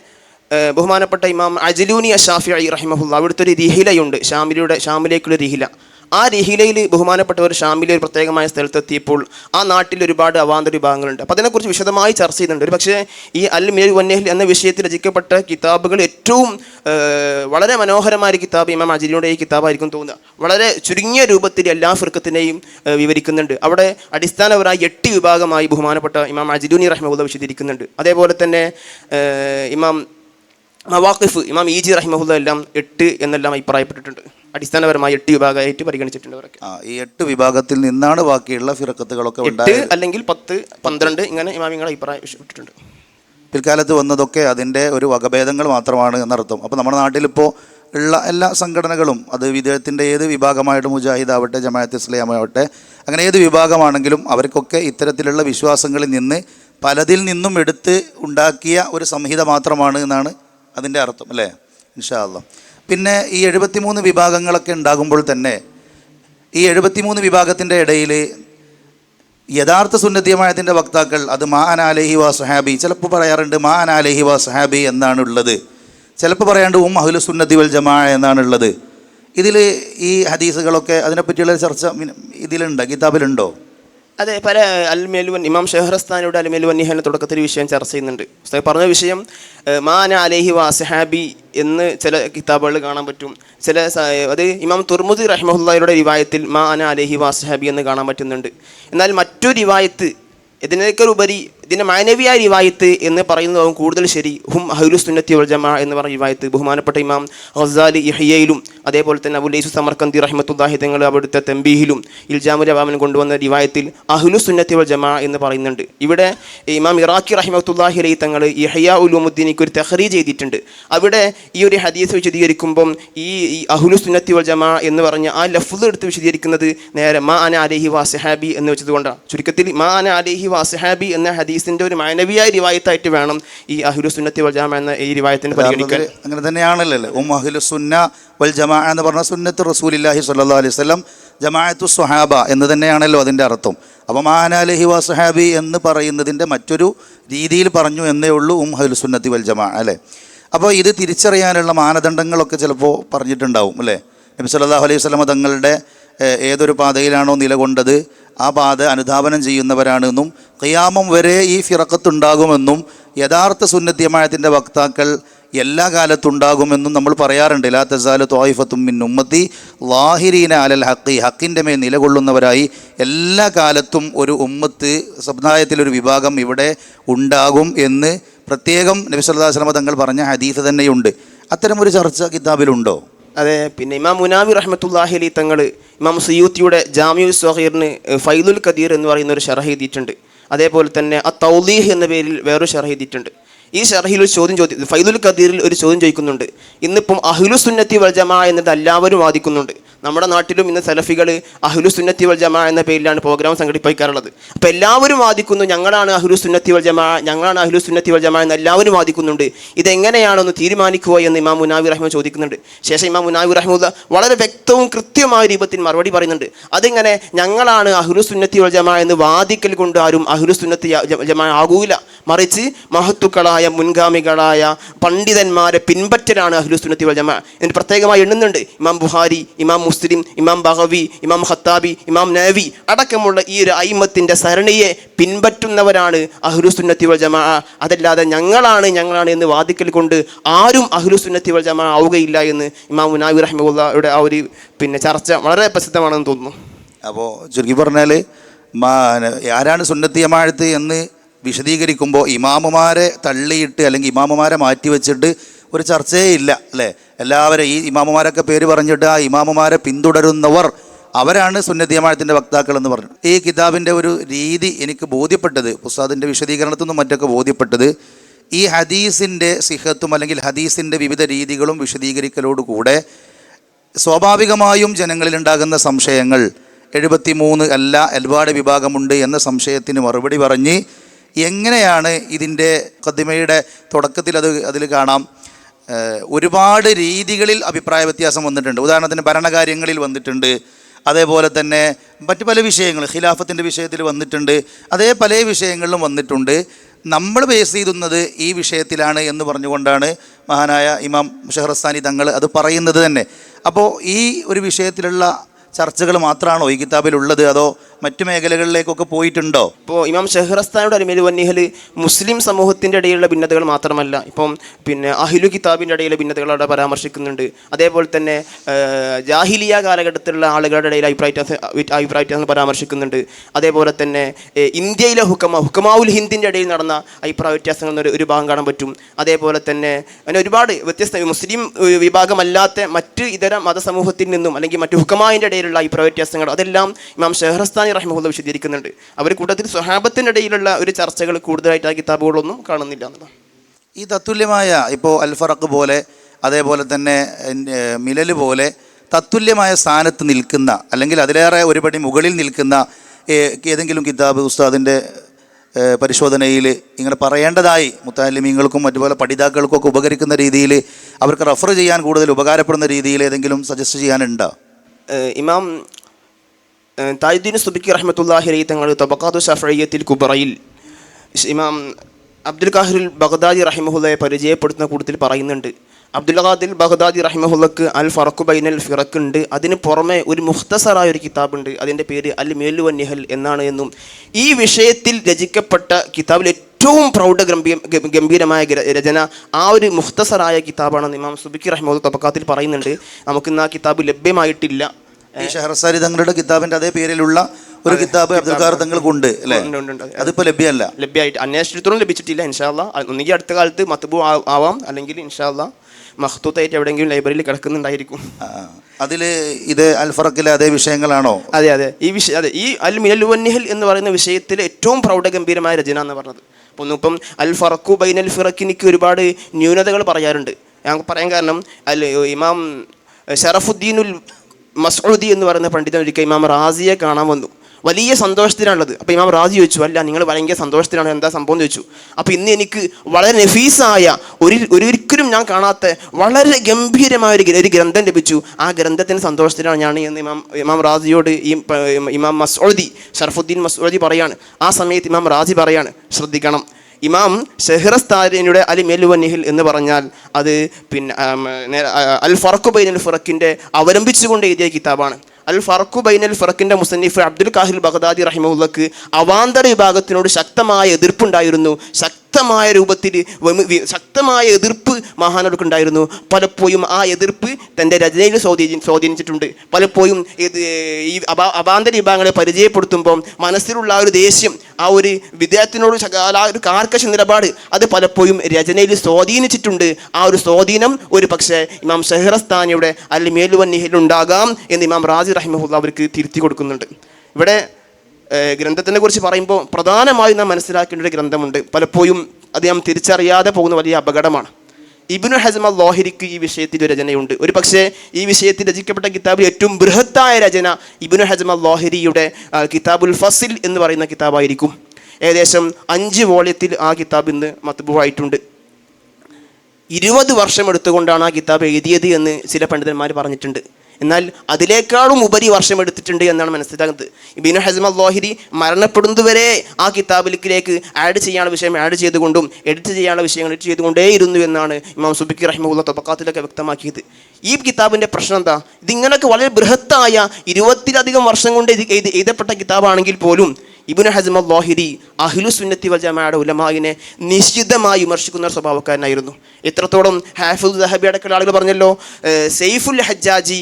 ബഹുമാനപ്പെട്ട ഇമാം അജ്ലൂനി അഷാഫി റഹിമഹുല്ല അവിടുത്തെ ഒരു റിഹിലയുണ്ട് ഷാമിലിയുടെ ഷാമിലേക്കുള്ള റിഹില ആ രഹിലയിൽ ബഹുമാനപ്പെട്ടവർ ഷാമിലെ ഒരു പ്രത്യേകമായ സ്ഥലത്തെത്തിയപ്പോൾ ആ നാട്ടിൽ ഒരുപാട് അവാന്തര വിഭാഗങ്ങളുണ്ട്. അപ്പോൾ അതിനെക്കുറിച്ച് വിശദമായി ചർച്ച ചെയ്യുന്നുണ്ട്. ഒരു പക്ഷേ ഈ അൽ മിൽ വന്നഹിൽ എന്ന വിഷയത്തിൽ രചിക്കപ്പെട്ട കിതാബുകൾ ഏറ്റവും വളരെ മനോഹരമായ ഒരു കിതാബ് ഇമാം അജിലിയുടെ ഈ കിതാബായിരിക്കും തോന്നുക. വളരെ ചുരുങ്ങിയ രൂപത്തിൽ എല്ലാ ഫിർക്കത്തിനെയും വിവരിക്കുന്നുണ്ട്. അവിടെ അടിസ്ഥാനപരമായി എട്ട് വിഭാഗമായി ബഹുമാനപ്പെട്ട ഇമാം അജിലുനി റഹ്മുല വിശദീകരിക്കുന്നുണ്ട്. അതേപോലെ തന്നെ ഇമാം മവാഖിഫ് ഇമാം ഈജി ജി റഹിമഹുല്ല എല്ലാം എട്ട് എന്നെല്ലാം അഭിപ്രായപ്പെട്ടിട്ടുണ്ട്. അടിസ്ഥാനപരമായി എട്ട് വിഭാഗമായിട്ട് പരിഗണിച്ചിട്ടുണ്ട് അവരൊക്കെ ആ ഈ എട്ട് വിഭാഗത്തിൽ നിന്നാണ് ബാക്കിയുള്ള ഫിറക്കത്തുകളൊക്കെ എട്ട് ഉണ്ടായത്. അല്ലെങ്കിൽ പത്ത് പന്ത്രണ്ട് ഇങ്ങനെ ഇമാമിങ്ങൾ അഭിപ്രായം ഇട്ടിട്ടുണ്ട് പിൽക്കാലത്ത് വന്നതൊക്കെ അതിന്റെ ഒരു വകഭേദങ്ങൾ മാത്രമാണ് എന്നർത്ഥം. അപ്പോൾ നമ്മുടെ നാട്ടിലിപ്പോൾ ഉള്ള എല്ലാ സംഘടനകളും അത് വിദേഹത്തിന്റെ ഏത് വിഭാഗമായിട്ട് മുജാഹിദ് ആവട്ടെ ജമാഅത്ത് ഇസ്ലാം ആവട്ടെ അങ്ങനെ ഏത് വിഭാഗമാണെങ്കിലും അവർക്കൊക്കെ ഇത്തരത്തിലുള്ള വിശ്വാസങ്ങളിൽ നിന്ന് പലതിൽ നിന്നും എടുത്ത് ഉണ്ടാക്കിയ ഒരു സംഹിത മാത്രമാണ് എന്നാണ് അതിന്റെ അർത്ഥം അല്ലേ? ഇൻഷാ അള്ളാ. പിന്നെ ഈ എഴുപത്തിമൂന്ന് വിഭാഗങ്ങളൊക്കെ ഉണ്ടാകുമ്പോൾ തന്നെ ഈ എഴുപത്തിമൂന്ന് വിഭാഗത്തിന്റെ ഇടയിൽ യഥാർത്ഥ സുന്നദ്ധ്യമായതിന്റെ വക്താക്കൾ അത് മാ അനാലഹി വാ സഹാബി ചിലപ്പോൾ പറയാറുണ്ട് മാ അനാലഹി വാ സഹാബി എന്നാണ് ഉള്ളത് ചിലപ്പോൾ പറയാണ്ട് ഉം അഹുലു സുന്നദ്ദി വൽ ജമാ എന്നാണുള്ളത്. ഇതിൽ ഈ ഹദീസുകളൊക്കെ അതിനെപ്പറ്റിയുള്ള ചർച്ച ഇതിലുണ്ടോ? കിതാബിലുണ്ടോ? അതെ പല അൽമേലുവൻ ഇമാം ഷെഹ്റസ്ഥാനിയുടെ അൽമേലുവൻ നിഹാന തുടക്കത്തിൽ വിഷയം ചർച്ച ചെയ്യുന്നുണ്ട്. പുസ്തകം പറഞ്ഞ വിഷയം മാന അലേഹി വാസഹാബി എന്ന് ചില കിതാബുകളിൽ കാണാൻ പറ്റും. ചില അത് ഇമാം തുർമുദി റഹ്മുല്ലായുടെ റിവായത്തിൽ മാ അന അലേഹി വാസഹാബി എന്ന് കാണാൻ പറ്റുന്നുണ്ട്. എന്നാൽ മറ്റൊരു റിവായത്ത് ഇതിനേക്കാൾ ഉപരി ഇതിന്റെ മാനവിയായ റിവായത്ത് എന്ന് പറയുന്നതാവും കൂടുതൽ ശരി. ഹും അഹുലു സുന്നത്തി വൽ ജമാ എന്ന് പറഞ്ഞ റിവായത്ത് ബഹുമാനപ്പെട്ട ഇമാം ഹസാലി ഇഹ്യയിലും അതേപോലെ തന്നെ അബുലൈസു സമർക്കന്തി റഹ്മത്തുല്ലാഹി തങ്ങൾ അവിടുത്തെ തെമ്പീഹിലും ഇൽജാമു ജവാമൻ കൊണ്ടുവന്ന റിവായത്തിൽ അഹുലു സുന്നത്തി വൽ ജമാ എന്ന് പറയുന്നുണ്ട്. ഇവിടെ ഇമാം ഇറാഖി റഹ്മത്തുല്ലാഹി അലൈ തങ്ങൾ ഇഹയ ഉലുമുദ്ദീനിക്ക് ഒരു തെഹ്റി ചെയ്തിട്ടുണ്ട്. അവിടെ ഈ ഒരു ഹദീസ് വിശദീകരിക്കുമ്പം ഈ അഹുലുസുന്നത്തി അഹുലു സുന്നത്തി വൽ ജമാ എന്ന് പറഞ്ഞ ആ ലഫ്ദ് എടുത്ത് വിശദീകരിക്കുന്നത് നേരെ മാ അന അലഹി വാസഹാബി എന്ന് വെച്ചതുകൊണ്ടാണ്. ചുരുക്കത്തിൽ മാ അന അലഹി വാസഹാബി എന്ന ഹദീസിന്റെ ഒരു മാനവിയായ റിവായത്തായിട്ട് വേണം ഈ അഹുലുസുന്നത്തി വൽ ജമാഅ എന്ന ഈ റിവായത്തിന് പരിഗണിക്കാൻ. അങ്ങനെ തന്നെയാണല്ലോ ഉം അഹ്ലു സുന്ന വൽ ജമാ എന്ന് പറഞ്ഞ സുന്നത്ത് റസൂലില്ലാഹി സ്വല്ലല്ലാഹു അലൈഹി വസല്ലം ജമാഅത്തു സ്വഹാബ എന്ന് തന്നെയാണല്ലോ അതിന്റെ അർത്ഥം. അപ്പോൾ മാനാലഹി വസ്ഹാബി എന്ന് പറയുന്നതിന്റെ മറ്റൊരു രീതിയിൽ പറഞ്ഞു എന്നേ ഉള്ളൂ ഉം അഹ്ലു സുന്നത്തി വൽ ജമാ അല്ലേ? അപ്പോൾ ഇത് തിരിച്ചറിയാനുള്ള മാനദണ്ഡങ്ങളൊക്കെ ചിലപ്പോൾ പറഞ്ഞിട്ടുണ്ടാവും അല്ലേ? നബി സല്ലല്ലാഹു അലൈഹി വസല്ലമ തങ്ങളുടെ ഏതൊരു പാതയിലാണോ നിലകൊണ്ടത്? ആ പാത അനുധാപനം ചെയ്യുന്നവരാണെന്നും ഖിയാമം വരെ ഈ ഫിറക്കത്തുണ്ടാകുമെന്നും യഥാർത്ഥ സുന്നദ്ധ്യമായത്തിന്റെ വക്താക്കൾ എല്ലാ കാലത്തുണ്ടാകുമെന്നും നമ്മൾ പറയാറുണ്ട്. ലാ തസാല തോയിഫത്തും മിൻ ഉമ്മത്തി ലാഹിരീന അലൽ ഹക്കി ഹക്കിന്റെ മേൽ നിലകൊള്ളുന്നവരായി എല്ലാ കാലത്തും ഒരു ഉമ്മത്ത് സമുദായത്തിലൊരു വിഭാഗം ഇവിടെ ഉണ്ടാകും എന്ന് പ്രത്യേകം നബി തങ്ങൾ പറഞ്ഞ ഹദീസ് തന്നെയുണ്ട്. അത്തരമൊരു ചർച്ച കിതാബിലുണ്ടോ? അതെ പിന്നെ ഇമാം മുനാവി റഹ്മത്തുല്ലാഹി അലി തങ്ങൾ ഇമാം സയൂത്തിയുടെ ജാമ്യു സഹീറിന് ഫൈദുൽ കദീർ എന്ന് പറയുന്ന ഒരു ഷറഹ് എഴുതിയിട്ടുണ്ട്. അതേപോലെ തന്നെ അ തൗലീഹ് എന്ന പേരിൽ വേറൊരു ഷറഹ് എഴുതിയിട്ടുണ്ട്. ഈ ഷറഹിൽ ഒരു ചോദ്യം ചോദി ഫൈദുൽ കദീറിൽ ഒരു ചോദ്യം ചോദിക്കുന്നുണ്ട്. ഇന്നിപ്പം അഹ്ലു സുന്നത്തി വൽ ജമാ എന്നത് എല്ലാവരും വാദിക്കുന്നുണ്ട്. നമ്മുടെ നാട്ടിലും ഇന്ന് സലഫികൾ അഹ്ലു സുന്നത്തി വൽ ജമാ എന്ന പേരിലാണ് പ്രോഗ്രാം സംഘടിപ്പിക്കാറുള്ളത്. അപ്പോൾ എല്ലാവരും വാദിക്കുന്നു ഞങ്ങളാണ് അഹ്ലു സുന്നത്തി വൽ ജമാ ഞങ്ങളാണ് അഹ്ലു സുന്നത്തി വൽ ജമാ എന്ന് എല്ലാവരും വാദിക്കുന്നുണ്ട്. ഇതെങ്ങനെയാണെന്ന് തീരുമാനിക്കുക എന്ന് ഇമാം മുനാവി റഹ്മ ചോദിക്കുന്നുണ്ട്. ശേഷം ഇമാം മുനാവി റഹ്മുല്ല വളരെ വ്യക്തവും കൃത്യമായ രൂപത്തിൽ മറുപടി പറയുന്നുണ്ട്. അതിങ്ങനെ ഞങ്ങളാണ് അഹ്ലു സുന്നത്തി വൽ ജമാ എന്ന് വാദിക്കൽ കൊണ്ട് ആരും അഹ്ലു സുന്നത്തി ജമാ ആകൂല. മറിച്ച് മഹത്തുക്കളായ മുൻഗാമികളായ പണ്ഡിതന്മാരെ പിൻപറ്റലാണ് അഹ്ലു സുന്നത്തി വൽ ജമാ എന്ന് പ്രത്യേകമായി എണ്ണുന്നുണ്ട്. ഇമാം ബുഹാരി ഇമാം മുസ്ലിം ഇമാം ബഹവി ഇമാം ഖത്താബി ഇമാം നവി അടക്കമുള്ള ഈ ഒരു അയിമത്തിന്റെ സരണിയെ പിൻപറ്റുന്നവരാണ് അഹ്ലു സുന്നത്തി വൽ ജമാ. അതല്ലാതെ ഞങ്ങളാണ് ഞങ്ങളാണ് എന്ന് വാദിക്കൽ കൊണ്ട് ആരും അഹ്ലു സുന്നത്തി വൽ ജമാ ആവുകയില്ല എന്ന് ഇമാം മുനാവി റഹ്മുള്ളയുടെ ആ ഒരു പിന്നെ ചർച്ച വളരെ പ്രസിദ്ധമാണെന്ന് തോന്നുന്നു. അപ്പോൾ ചുരുക്കി പറഞ്ഞാൽ ആരാണ് സുന്നത്തി ജമാഴത്ത് എന്ന് വിശദീകരിക്കുമ്പോൾ ഇമാമുമാരെ തള്ളിയിട്ട് അല്ലെങ്കിൽ ഇമാമുമാരെ മാറ്റി വെച്ചിട്ട് ഒരു ചർച്ചയേ ഇല്ല അല്ലേ? എല്ലാവരും ഈ ഇമാമുമാരൊക്കെ പേര് പറഞ്ഞിട്ട് ആ ഇമാമുമാരെ പിന്തുടരുന്നവർ അവരാണ് സുന്നതിയമാഅത്തിന്റെ വക്താക്കൾ എന്ന് പറഞ്ഞു. ഈ കിതാബിന്റെ ഒരു രീതി എനിക്ക് ബോധ്യപ്പെട്ടത് പുസ്താദിന്റെ വിശദീകരണത്തിൽ നിന്നും മറ്റൊക്കെ ബോധ്യപ്പെട്ടത് ഈ ഹദീസിന്റെ സിഹത്തും അല്ലെങ്കിൽ ഹദീസിന്റെ വിവിധ രീതികളും വിശദീകരിക്കലോടുകൂടെ സ്വാഭാവികമായും ജനങ്ങളിലുണ്ടാകുന്ന സംശയങ്ങൾ എഴുപത്തി മൂന്ന് അല്ല എൽപാട് വിഭാഗമുണ്ട് എന്ന സംശയത്തിന് മറുപടി പറഞ്ഞ് എങ്ങനെയാണ് ഇതിന്റെ കദിമയുടെ തുടക്കത്തിൽ അത് അതിൽ കാണാം? ഒരുപാട് രീതികളിൽ അഭിപ്രായ വ്യത്യാസം വന്നിട്ടുണ്ട്. ഉദാഹരണത്തിന് ഭരണകാര്യങ്ങളിൽ വന്നിട്ടുണ്ട്. അതേപോലെ തന്നെ മറ്റ് പല വിഷയങ്ങൾ ഖിലാഫത്തിന്റെ വിഷയത്തിൽ വന്നിട്ടുണ്ട്. അതേ പല വിഷയങ്ങളിലും വന്നിട്ടുണ്ട്. നമ്മൾ ബേസ് ചെയ്തുന്നത് ഈ വിഷയത്തിലാണ് എന്ന് പറഞ്ഞുകൊണ്ടാണ് മഹാനായ ഇമാം ഷെഹ്റസ്ഥാനി തങ്ങൾ അത് പറയുന്നത് തന്നെ. അപ്പോൾ ഈ ഒരു വിഷയത്തിലുള്ള ചർച്ചകൾ മാത്രമാണോ ഈ കിതാബിൽ കിതാബിലുള്ളത്? അതോ മറ്റു മേഖലകളിലേക്കൊക്കെ പോയിട്ടുണ്ടോ? ഇപ്പോൾ ഇമാം ഷെഹ്റസ്താനോട് അനുമതി വന്നിഹൽ മുസ്ലിം സമൂഹത്തിന്റെ ഇടയിലുള്ള ഭിന്നതകൾ മാത്രമല്ല ഇപ്പം പിന്നെ അഹിലു കിതാബിന്റെ ഇടയിലെ ഭിന്നതകൾ അവിടെ പരാമർശിക്കുന്നുണ്ട്. അതേപോലെ തന്നെ ജാഹിലിയ കാലഘട്ടത്തിലുള്ള ആളുകളുടെ ഇടയിൽ അഭിപ്രായ വ്യത്യാസം അഭിപ്രായ പരാമർശിക്കുന്നുണ്ട്. അതേപോലെ തന്നെ ഇന്ത്യയിലെ ഹുക്കമ ഹുക്കമാവുൽ ഹിന്ദിന്റെ ഇടയിൽ നടന്ന അഭിപ്രായ വ്യത്യാസങ്ങൾ ഒരു ഭാഗം കാണാൻ പറ്റും. അതേപോലെ തന്നെ അങ്ങനെ ഒരുപാട് വ്യത്യസ്ത മുസ്ലിം വിഭാഗമല്ലാത്ത മറ്റ് ഇതര മതസമൂഹത്തിൽ നിന്നും അല്ലെങ്കിൽ മറ്റു ഹുക്കമാവിന്റെ ഇടയിലുള്ള അഭിപ്രായ വ്യത്യാസങ്ങൾ അതെല്ലാം ഇമാം ഷെഹ്റസ്ഥാനി റഹ്മുല്ല വിശദീകരിക്കുന്നുണ്ട്. അവർ കൂട്ടത്തിൽ സ്വഹാബത്തിനിടയിലുള്ള ഒരു ചർച്ചകൾ കൂടുതലായിട്ട് ആ കിതാബുകളൊന്നും കാണുന്നില്ല എന്നതാണ് ഈ തത്തുല്യമായ ഇപ്പോൾ അൽഫറക്ക് പോലെ അതേപോലെ തന്നെ മിലൽ പോലെ തത്തുല്യമായ സ്ഥാനത്ത് നിൽക്കുന്ന അല്ലെങ്കിൽ അതിലേറെ ഒരുപടി മുകളിൽ നിൽക്കുന്ന ഏതെങ്കിലും കിതാബ് ഉസ്താദിന്റെ പരിശോധനയിൽ ഇങ്ങനെ പറയേണ്ടതായി മുത്താലിമീങ്ങൾക്കും മറ്റുപോലെ പഠിതാക്കൾക്കും ഒക്കെ ഉപകരിക്കുന്ന രീതിയിൽ അവർക്ക് റെഫർ ചെയ്യാൻ കൂടുതൽ ഉപകാരപ്പെടുന്ന രീതിയിൽ ഏതെങ്കിലും സജസ്റ്റ് ചെയ്യാനുണ്ടോ? ഇമാം താജുദ്ദീൻ സുബിക്കി റഹ്മത്തുല്ലാഹി അലൈഹി തങ്ങൾ തബക്കാത്തു ഷഫയ്യത്തിൽ കുബറയിൽ ഇമാം അബ്ദുൽ ഖാഹിറുൽ ബഗ്ദാദി റഹിമഹുല്ലയെ പരിചയപ്പെടുത്തുന്ന കൂട്ടത്തിൽ പറയുന്നുണ്ട് അബ്ദുൽ ഖാദിൽ ബഗ്ദാദി റഹിമഹുല്ലക്ക് അൽ ഫറക്കു ബൈനൽ ഫിറക്ക് ഉണ്ട്. അതിന് പുറമെ ഒരു മുഖ്തസറായ ഒരു കിതാബുണ്ട്. അതിന്റെ പേര് അൽ മേലുവൻ നിഹൽ എന്നാണ് എന്നും ഈ വിഷയത്തിൽ രചിക്കപ്പെട്ട കിതാബിൽ ഏറ്റവും പ്രൗഢ ഗംഭീര ഗംഭീരമായ രചന ആ ഒരു മുഖ്തസറായ കിതാബാണ് ഇമാം സുബിക്കി റഹ്മോദ് തബക്കാത്തിൽ പറയുന്നുണ്ട്. നമുക്കിന്ന് ആ കിതാബ് ലഭ്യമായിട്ടില്ല. ഈ ഷഹർസാരി തങ്ങളുടെ കിതാബിന്റെ അതേ പേരിലുള്ള ഒരു കിതാബ് അബ്ദുൽ ഖാർ തങ്ങൾക്കുണ്ട് അല്ലേ. അതിപ്പോൾ ലഭ്യമല്ല. ലഭ്യമായിട്ട് അന്വേഷണത്തോളം ലഭിച്ചിട്ടില്ല ഇൻഷാല്ല ഒന്നുകിൽ അടുത്ത കാലത്ത് മത്തുബു ആവാം അല്ലെങ്കിൽ ഇൻഷാല്ല മഹത്തൂത്തായിട്ട് എവിടെയെങ്കിലും ലൈബ്രറിയിൽ കിടക്കുന്നുണ്ടായിരിക്കും. അതിൽ ഇത് അൽഫറക്കിലെ അതേ വിഷയങ്ങളാണോ? അതെ അതെ. ഈ വിഷയം അതെ ഈ അൽ മിനലുവന്നിഹൽ എന്ന് പറയുന്ന വിഷയത്തിൽ ഏറ്റവും പ്രൗഢഗംഭീരമായ രചന എന്ന് പറഞ്ഞത്. ഒന്നിപ്പം അൽ ഫറക്കു ബൈൻ ബൈനൽ ഫിറക്കിനിക്ക് ഒരുപാട് ന്യൂനതകൾ പറയാറുണ്ട്. ഞാൻ പറയാൻ കാരണം അൽ ഇമാം ഷറഫുദ്ദീനുൽ മസ്ഊദി എന്ന് പറയുന്ന പണ്ഡിതൻ ഒരിക്കൽ ഇമാം റാസിയെ കാണാൻ വന്നു. വലിയ സന്തോഷത്തിലാണുള്ളത് അപ്പോൾ ഇമാം റാജി ചോദിച്ചു അല്ല നിങ്ങൾ ഭയങ്കര സന്തോഷത്തിലാണ് എന്താ സംഭവം? ചോദിച്ചു. അപ്പോൾ ഇന്ന് എനിക്ക് വളരെ നഫീസായ ഒരു ഒരിക്കലും ഞാൻ കാണാത്ത വളരെ ഗംഭീരമായ ഒരു ഒരു ഗ്രന്ഥം ലഭിച്ചു. ആ ഗ്രന്ഥത്തിന് സന്തോഷത്തിലാണ് ഞാൻ എന്ന് ഇമാം ഇമാം റാജിയോട് ഈ ഇമാം മസൂദി ഷർഫുദ്ദീൻ മസൂദി പറയാണ്. ആ സമയത്ത് ഇമാം റാജി പറയാണ് ശ്രദ്ധിക്കണം. ഇമാം ഷെഹ്റസ്താരിയുടെ അലി മെലുവന്നിഹിൽ എന്ന് പറഞ്ഞാൽ അത് പിന്നെ അൽ ഫറക്കുബൈൻ അൽ ഫറക്കിന്റെ അവലംബിച്ചുകൊണ്ട് എഴുതിയ കിതാബാണ്. അൽ ഫറക്കു ബൈനൽ ഫറക്കിന്റെ മുസന്നിഫ് അബ്ദുൽ കാഹിൽ ബഗ്ദാദി റഹിമുള്ളക്ക് അവാന്തര വിഭാഗത്തിനോട് ശക്തമായ എതിർപ്പുണ്ടായിരുന്നു. ശക്തമായ രൂപത്തിൽ ശക്തമായ എതിർപ്പ് മഹാനോടുണ്ടായിരുന്നു പലപ്പോഴും ആ എതിർപ്പ് തന്റെ രചനയിൽ സ്വാധീനി സ്വാധീനിച്ചിട്ടുണ്ട്. പലപ്പോഴും ഇത് ഈ അപാ അപാന്തര വിഭാഗങ്ങളെ പരിചയപ്പെടുത്തുമ്പോൾ മനസ്സിലുള്ള ആ ഒരു ദേഷ്യം ആ ഒരു ശക- ആ ഒരു കാർക്കശ നിലപാട് അത് പലപ്പോഴും രചനയിൽ സ്വാധീനിച്ചിട്ടുണ്ട്. ആ ഒരു സ്വാധീനം ഒരു പക്ഷേ ഇമാം ഷെഹ്റസ്ഥാനിയുടെ അല്ലെങ്കിൽ മേലുവന്നിഹിലുണ്ടാകാം എന്ന് ഇമാം റാജി റഹിമഹുല്ല അവർക്ക് തിരുത്തി കൊടുക്കുന്നുണ്ട്. ഇവിടെ ഗ്രന്ഥത്തിനെ കുറിച്ച് പറയുമ്പോൾ പ്രധാനമായും നാം മനസ്സിലാക്കേണ്ട ഒരു ഗ്രന്ഥമുണ്ട്. പലപ്പോഴും അദ്ദേഹം തിരിച്ചറിയാതെ പോകുന്ന വലിയ അപകടമാണ്. ഇബിനു ഹസമ ലോഹരിക്ക് ഈ വിഷയത്തിൽ രചനയുണ്ട്. ഒരു പക്ഷേ ഈ വിഷയത്തിൽ രചിക്കപ്പെട്ട കിതാബിൽ ഏറ്റവും ബൃഹത്തായ രചന ഇബിനു ഹസമ ലോഹരിയുടെ കിതാബുൽ ഫസിൽ എന്ന് പറയുന്ന കിതാബായിരിക്കും. ഏകദേശം അഞ്ച് വോള്യത്തിൽ ആ കിതാബ് ഇന്ന് മത്ബുവായിട്ടുണ്ട്. ഇരുപത് വർഷം എടുത്തുകൊണ്ടാണ് ആ കിതാബ് എഴുതിയത് എന്ന് ചില പണ്ഡിതന്മാർ പറഞ്ഞിട്ടുണ്ട്. എന്നാൽ അതിലേക്കാളും ഉപരി വർഷം എടുത്തിട്ടുണ്ട് എന്നാണ് മനസ്സിലാക്കുന്നത് ഇബിനു ഹസ്മ ലോഹിരി മരണപ്പെടുന്നതുവരെ ആ കിതാബിലേക്ക് ആഡ് ചെയ്യാനുള്ള വിഷയം ആഡ് ചെയ്തുകൊണ്ടും എഡിറ്റ് ചെയ്യാനുള്ള വിഷയങ്ങൾ എഡിറ്റ് ചെയ്തുകൊണ്ടേയിരുന്നു എന്നാണ് ഇമാം സുബിക്ക് റഹ്മുള്ള തൊബക്കാത്തിലൊക്കെ വ്യക്തമാക്കിയത്. ഈ കിതാബിന്റെ പ്രശ്നം എന്താ? ഇതിങ്ങനെയൊക്കെ വളരെ ബൃഹത്തായ ഇരുപത്തിലധികം വർഷം കൊണ്ട് എഴുതി- എഴുതി- എഴുതപ്പെട്ട കിതാബാണെങ്കിൽ പോലും ഇബുൻ ഹസമ ലോഹിരി അഹ്ലു സുന്നത്തി വൽ ജമാഅയുടെ ഉലമായിനെ നിശ്ചിതമായി വിമർശിക്കുന്ന ഒരു സ്വഭാവക്കാരനായിരുന്നു. എത്രത്തോളം ഹാഫുൽ ദഹബി അടക്കമുള്ള ആളുകൾ പറഞ്ഞല്ലോ സെയ്ഫുൽ ഹജ്ജാജി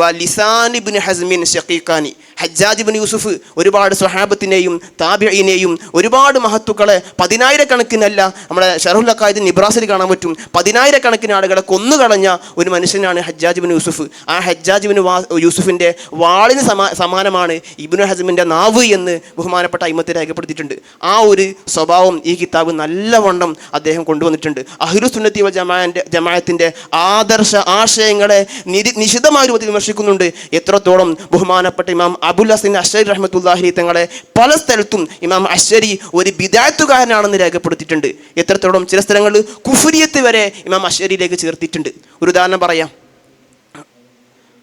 വ ലിസാൻ ഇബിൻ ഹസ്മിൻ ഷക്കീഖാനി ഹജ്ജാജ് ഇബിൻ യൂസുഫ് ഒരുപാട് സ്വഹാബത്തിനെയും താബിയിനെയും ഒരുപാട് മഹത്തുക്കളെ പതിനായിരക്കണക്കിനല്ല നമ്മുടെ അക്കായത് നിബ്രാസിൽ കാണാൻ പറ്റും. പതിനായിരക്കണക്കിന് ആളുകളെ കൊന്നുകളഞ്ഞ ഒരു മനുഷ്യനാണ് ഹജ്ജാജ് ബിൻ യൂസുഫ്. ആ ഹജ്ജാജ് ബിൻ വാ യൂസുഫിന്റെ വാളിന് സമാ സമാനമാണ് ഇബിനു ഹസമിന്റെ നാവ് എന്ന് ബഹുമാനപ്പെട്ട അയിമത്തെ രേഖപ്പെടുത്തിയിട്ടുണ്ട്. ആ ഒരു സ്വഭാവം ഈ കിതാബ് നല്ലവണ്ണം അദ്ദേഹം കൊണ്ടുവന്നിട്ടുണ്ട്. അഹ്ലു സുന്നത്തി വൽ ജമാഅന്റെ ജമാഅത്തിന്റെ ആദർശ ആശയങ്ങളെ നിരി നിശിതമായ രൂപത്തിൽ വിമർശിക്കുന്നുണ്ട്. എത്രത്തോളം ബഹുമാനപ്പെട്ട ഇമാം അബുൽ ഹസൻ അഷരി റഹ്മത്തുല്ലാഹി തങ്ങളെ പല സ്ഥലത്തും ഇമാം അഷരി ഒരു വിദായത്തുകാരനാണെന്ന് രേഖപ്പെടുത്തിയിട്ടുണ്ട്. എത്രത്തോളം ചില സ്ഥലങ്ങളിൽ കുഫുരിയത്ത് വരെ ഇമാം അഷരിയിലേക്ക് ചേർത്തിട്ടുണ്ട് ഒരു ഉദാഹരണം പറയാം.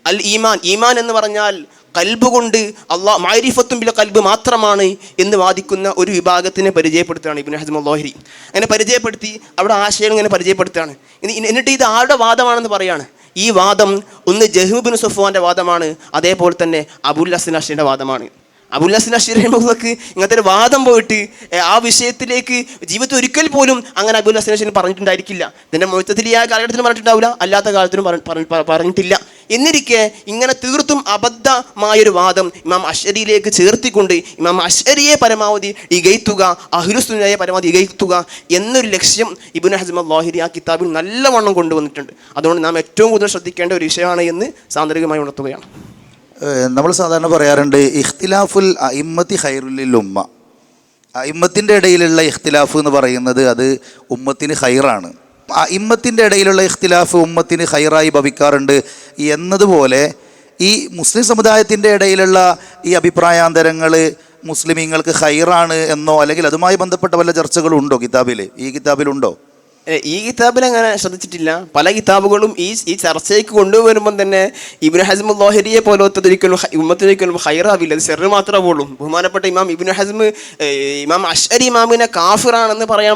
അൽ ഈമാൻ. ഈമാൻ എന്ന് പറഞ്ഞാൽ കൽബ് കൊണ്ട് അള്ളാഹ് മാരിഫത്തും ബില കൽബ് മാത്രമാണ് എന്ന് വാദിക്കുന്ന ഒരു വിഭാഗത്തിനെ പരിചയപ്പെടുത്തുകയാണ് ഇബിൻ ഹസ്മ ലോഹരി അങ്ങനെ പരിചയപ്പെടുത്തി അവിടെ ആശയങ്ങൾ ഇങ്ങനെ പരിചയപ്പെടുത്തുകയാണ്. എന്നിട്ട് ഇത് ആരുടെ വാദമാണെന്ന് പറയാണ്? ഈ വാദം ഒന്ന് ജഹൂബിൻ സുഫുവാന്റെ വാദമാണ് അതേപോലെ തന്നെ അബുൽ ഹസൻ അഷീന്റെ വാദമാണ്. അബുൽ ഹസൻ അഷീർ ഇങ്ങനത്തെ ഒരു വാദം പോയിട്ട് ആ വിഷയത്തിലേക്ക് ജീവിതത്തിൽ ഒരിക്കൽ പോലും അങ്ങനെ അബുൽ ഹസൻ അഷീർ പറഞ്ഞിട്ടുണ്ടായിരിക്കില്ല. ഇതിന്റെ മൊത്തത്തിൽ ഈ ആ കാലഘട്ടത്തിൽ പറഞ്ഞിട്ടുണ്ടാവില്ല അല്ലാത്ത കാലത്തിലും പറഞ്ഞ- പറഞ്ഞ- പറ- പറഞ്ഞിട്ടില്ല. എന്നിരിക്കെ ഇങ്ങനെ തീർത്തും അബദ്ധമായൊരു വാദം ഇമാം അശ്വരിയിലേക്ക് ചേർത്തിക്കൊണ്ട് ഇമാം അശ്വരിയെ പരമാവധി ഇകയ്ത്തുക അഹ്ലുസുനയെ പരമാവധി ഇകയ്ത്തുക എന്നൊരു ലക്ഷ്യം ഇബുൻ ഹസ്മ ലോഹിരി ആ കിതാബിൽ നല്ലവണ്ണം കൊണ്ടുവന്നിട്ടുണ്ട്. അതുകൊണ്ട് നാം ഏറ്റവും കൂടുതൽ ശ്രദ്ധിക്കേണ്ട ഒരു വിഷയമാണ് എന്ന് സാന്ദർഭികമായി ഉണർത്തുകയാണ്. നമ്മൾ സാധാരണ പറയാറുണ്ട് ഇഖ്തിലാഫുൽ അയിമ്മത്തി ഹൈറുലിൽ ഉമ്മ. അയിമ്മത്തിന്റെ ഇടയിലുള്ള ഇഖ്തിലാഫ് എന്ന് പറയുന്നത് അത് ഉമ്മത്തിന് ഖൈറാണ്. അയിമ്മത്തിന്റെ ഇടയിലുള്ള ഇഖ്തിലാഫ് ഉമ്മത്തിന് ഹൈറായി ഭവിക്കാറുണ്ട് എന്നതുപോലെ ഈ മുസ്ലിം സമുദായത്തിന്റെ ഇടയിലുള്ള ഈ അഭിപ്രായാന്തരങ്ങൾ മുസ്ലിമീങ്ങൾക്ക് ഹൈറാണ് എന്നോ അല്ലെങ്കിൽ അതുമായി ബന്ധപ്പെട്ട വല്ല ചർച്ചകളും ഉണ്ടോ കിതാബിൽ ഈ കിതാബിലുണ്ടോ? ഈ കിതാബിൽ അങ്ങനെ ശ്രദ്ധിച്ചിട്ടില്ല. പല കിതാബുകളും ഈ ഈ ചർച്ചയ്ക്ക് കൊണ്ടുവരുമ്പം തന്നെ ഇബിൻ ഹസ്മ ലോഹരിയെ പോലത്തത് ഒരിക്കലും ഉമ്മത്തിനൊരിക്കലും ഹൈറാവില്ല. അത് സെറ് മാത്രമേ ഉള്ളൂ. ബഹുമാനപ്പെട്ട ഇമാം ഇബിൻ ഹസ്മ് ഇമാം അഷ്അരി ഇമാമിനെ കാഫിറാണെന്ന് പറയാൻ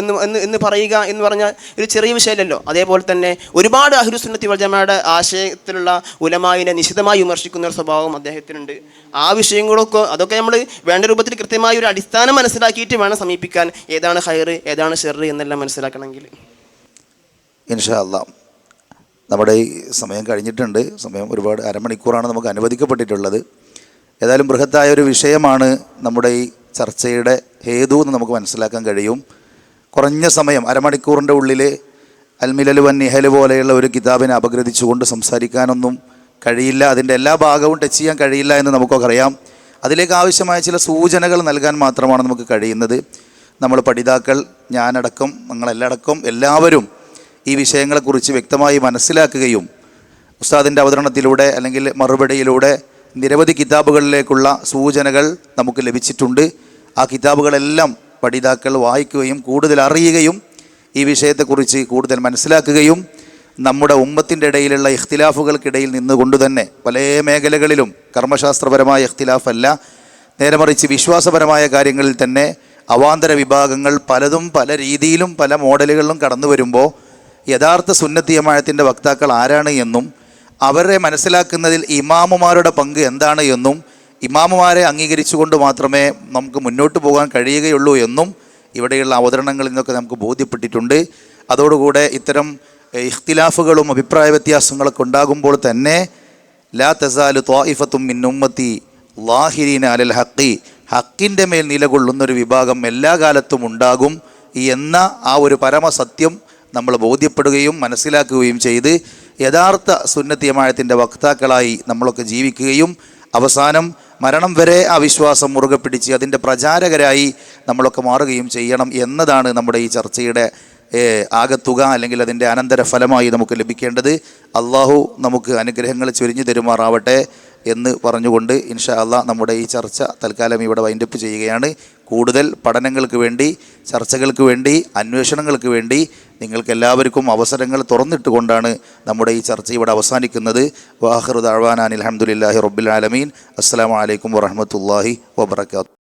എന്ന് എന്ന് പറയുക എന്ന് പറഞ്ഞാൽ ഒരു ചെറിയ വിഷയമല്ലല്ലോ. അതേപോലെ തന്നെ ഒരുപാട് അഹ്ലുസുന്നത്തി വജമയുടെ ആശയത്തിലുള്ള ഉലമാവിനെ നിശിതമായി വിമർശിക്കുന്ന ഒരു സ്വഭാവം അദ്ദേഹത്തിനുണ്ട്. ആ വിഷയങ്ങളൊക്കെ അതൊക്കെ നമ്മൾ വേണ്ട രൂപത്തിൽ കൃത്യമായ ഒരു അടിസ്ഥാനം മനസ്സിലാക്കിയിട്ട് വേണം സമീപിക്കാൻ. ഏതാണ് ഹൈറ് ഏതാണ് ഷെറ് എന്നെല്ലാം മനസ്സിലാക്കണമെങ്കിൽ. ഇൻഷാ അല്ലാ. നമ്മുടെ ഈ സമയം കഴിഞ്ഞിട്ടുണ്ട്. സമയം ഒരുപാട് അരമണിക്കൂറാണ് നമുക്ക് അനുവദിക്കപ്പെട്ടിട്ടുള്ളത്. ഏതായാലും ബൃഹത്തായ ഒരു വിഷയമാണ് നമ്മുടെ ഈ ചർച്ചയുടെ ഹേതു എന്ന് നമുക്ക് മനസ്സിലാക്കാൻ കഴിയും. കുറഞ്ഞ സമയം അരമണിക്കൂറിന്റെ ഉള്ളിൽ അൽമിലലു വൻ നിഹലു പോലെയുള്ള ഒരു കിതാബിനെ അപഗ്രഥിച്ചുകൊണ്ട് സംസാരിക്കാനൊന്നും കഴിയില്ല. അതിന്റെ എല്ലാ ഭാഗവും ടച്ച് ചെയ്യാൻ കഴിയില്ല എന്ന് നമുക്കൊക്കെ അറിയാം അതിലേക്ക് ആവശ്യമായ ചില സൂചനകൾ നൽകാൻ മാത്രമാണ് നമുക്ക് കഴിയുന്നത്. നമ്മൾ പഠിതാക്കൾ ഞാനടക്കം നിങ്ങളെല്ലടക്കം എല്ലാവരും ഈ വിഷയങ്ങളെക്കുറിച്ച് വ്യക്തമായി മനസ്സിലാക്കുകയും ഉസ്താദിന്റെ അവതരണത്തിലൂടെ അല്ലെങ്കിൽ മറുപടിയിലൂടെ നിരവധി കിതാബുകളിലേക്കുള്ള സൂചനകൾ നമുക്ക് ലഭിച്ചിട്ടുണ്ട്. ആ കിതാബുകളെല്ലാം പഠിതാക്കൾ വായിക്കുകയും കൂടുതൽ അറിയുകയും ഈ വിഷയത്തെക്കുറിച്ച് കൂടുതൽ മനസ്സിലാക്കുകയും നമ്മുടെ ഉമ്മത്തിന്റെ ഇടയിലുള്ള ഇഖ്തിലാഫുകൾക്കിടയിൽ നിന്നുകൊണ്ട് തന്നെ പല മേഖലകളിലും കർമ്മശാസ്ത്രപരമായ ഇഖ്തിലാഫല്ല. നേരെ മറിച്ച് വിശ്വാസപരമായ കാര്യങ്ങളിൽ തന്നെ അവാന്തര വിഭാഗങ്ങൾ പലതും പല രീതിയിലും പല മോഡലുകളിലും കടന്നു വരുമ്പോൾ യഥാർത്ഥ സുന്നത്തിയമായത്തിന്റെ വക്താക്കൾ ആരാണ് എന്നും അവരെ മനസ്സിലാക്കുന്നതിൽ ഇമാമുമാരുടെ പങ്ക് എന്താണ് എന്നും ഇമാമുമാരെ അംഗീകരിച്ചുകൊണ്ട് മാത്രമേ നമുക്ക് മുന്നോട്ട് പോകാൻ കഴിയുകയുള്ളൂ എന്നും ഇവിടെയുള്ള അവതരണങ്ങളിൽ നിന്നൊക്കെ നമുക്ക് ബോധ്യപ്പെട്ടിട്ടുണ്ട്. അതോടുകൂടെ ഇത്തരം ഇഖ്തിലാഫുകളും അഭിപ്രായ വ്യത്യാസങ്ങളൊക്കെ ഉണ്ടാകുമ്പോൾ തന്നെ ലാ തസാലു ത്വാഇഫത്തും മിന്നുമ്മത്തി ലാഹിരീന അലൽ ഹക്കി ഹക്കിന്റെ മേൽ നിലകൊള്ളുന്നൊരു വിഭാഗം എല്ലാ കാലത്തും ഉണ്ടാകും എന്ന ആ ഒരു പരമസത്യം നമ്മൾ ബോധ്യപ്പെടുകയും മനസ്സിലാക്കുകയും ചെയ്ത് യഥാർത്ഥ സുന്നത്തിയമായത്തിന്റെ വക്താക്കളായി നമ്മളൊക്കെ ജീവിക്കുകയും അവസാനം മരണം വരെ ആ വിശ്വാസം മുറുകെ പിടിച്ച് അതിന്റെ പ്രചാരകരായി നമ്മളൊക്കെ മാറുകയും ചെയ്യണം എന്നതാണ് നമ്മുടെ ഈ ചർച്ചയുടെ ആകത്തുക അല്ലെങ്കിൽ അതിന്റെ അനന്തര ഫലമായി നമുക്ക് ലഭിക്കേണ്ടത്. അള്ളാഹു നമുക്ക് അനുഗ്രഹങ്ങൾ ചൊരിഞ്ഞു തരുമാറാവട്ടെ. എന്ന് പറഞ്ഞുകൊണ്ട് ഇൻഷാ അള്ളാ നമ്മുടെ ഈ ചർച്ച തൽക്കാലം ഇവിടെ വൈൻഡപ്പ് ചെയ്യുകയാണ്. കൂടുതൽ പഠനങ്ങൾക്ക് വേണ്ടി ചർച്ചകൾക്ക് വേണ്ടി അന്വേഷണങ്ങൾക്ക് വേണ്ടി നിങ്ങൾക്ക് എല്ലാവർക്കും അവസരങ്ങൾ തുറന്നിട്ടുകൊണ്ടാണ് നമ്മുടെ ഈ ചർച്ച ഇവിടെ അവസാനിക്കുന്നത്. വാഹൃദ് അഴ്വാനാൻ അലഹമുല്ലാഹി റബ്ബുൽ ആലമീൻ. അസ്സാം വലൈക്കും വറഹമത്തല്ലാഹി വബർക്കാത്തു